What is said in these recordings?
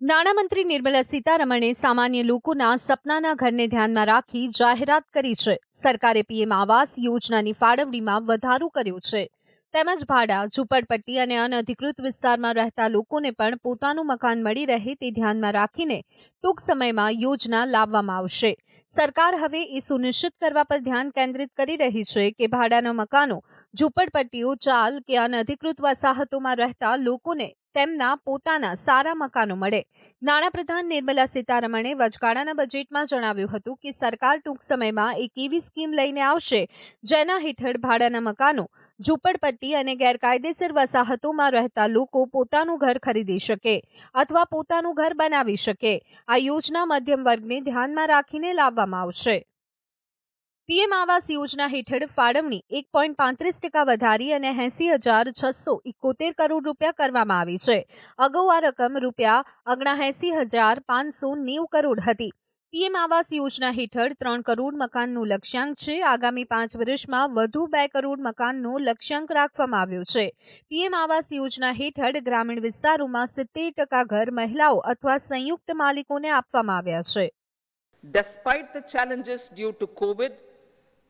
નાણામંત્રી નિર્મલા સીતારમણે સામાન્ય લોકોના સપનાના ઘરને ધ્યાનમાં રાખી જાહેરાત કરી છે. સરકારે પીએમ આવાસ યોજનાની ફાળવણીમાં વધારો કર્યો છે. તેમજ ભાડા, ઝૂંપડપટ્ટી અને અનધિકૃત વિસ્તારમાં રહેતા લોકોને પણ પોતાનું મકાન મળી રહે તે ધ્યાનમાં રાખીને ટૂંક સમયમાં યોજના લાવવામાં આવશે. સરકાર હવે એ સુનિશ્ચિત કરવા પર ધ્યાન કેન્દ્રિત કરી રહી છે કે ભાડાના મકાનો, ઝૂંપડપટ્ટીઓ, ચાલ કે અનધિકૃત વસાહતોમાં રહેતા લોકોને તેમના પોતાના સારા મકાનો મળે. નાણાપ્રધાન નિર્મલા સીતારમણે વચગાળાના બજેટમાં જણાવ્યું હતું કે સરકાર ટૂંક સમયમાં એક એવી સ્કીમ લઈને આવશે જેના હેઠળ ભાડાના મકાનો ઝૂંપડપટ્ટી અને ગેરકાયદેસર વસાહતોમાં રહેતા લોકો પોતાનું ઘર ખરીદી શકે અથવા પોતાનું ઘર બનાવી શકે. આ યોજના મધ્યમ વર્ગને ધ્યાનમાં રાખીને લાવવામાં આવશે. પીએમ આવાસ યોજના હેઠળ ફાળવણી એક પોઈન્ટ પાંત્રીસ ટકા વધારી અને એંસી હજાર છસો ઇકોતેર કરોડ રૂપિયા કરવામાં આવી છે. અગાઉ આ રકમ રૂપિયા અગણાએંસી હજાર પાંચસો નેવું કરોડ હતી. પીએમ આવાસ યોજના હેઠળ ત્રણ કરોડ મકાનનું લક્ષ્યાંક છે આગામી પાંચ વર્ષમાં વધુ બે કરોડ મકાનનો લક્ષ્યાંક રાખવામાં આવ્યો છે પીએમ આવાસ યોજના હેઠળ ગ્રામીણ વિસ્તારોમાં સિત્તેર ટકા ઘર મહિલાઓ અથવા સંયુક્ત માલિકોને આપવામાં આવ્યા છે Despite the challenges due to COVID,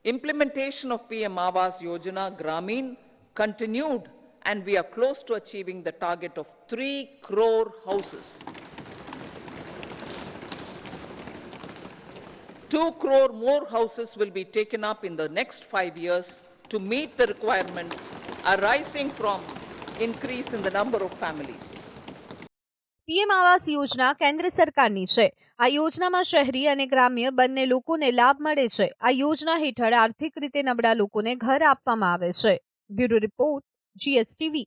implementation of PM Awas Yojana Gramin continued and we are close to achieving the target of 3 crore houses. 2 crore more houses will be taken up in the next 5 years to meet the requirement arising from increase in the number of families. PM Awas Yojana કેન્દ્ર સરકારની છે આ યોજનામાં શહેરી અને ગ્રામ્ય બંને લોકોને લાભ મળે છે આ યોજના હેઠળ આર્થિક રીતે નબળા લોકોને ઘર આપવામાં આવે છે બ્યુરો રિપોર્ટ જીએસટીવી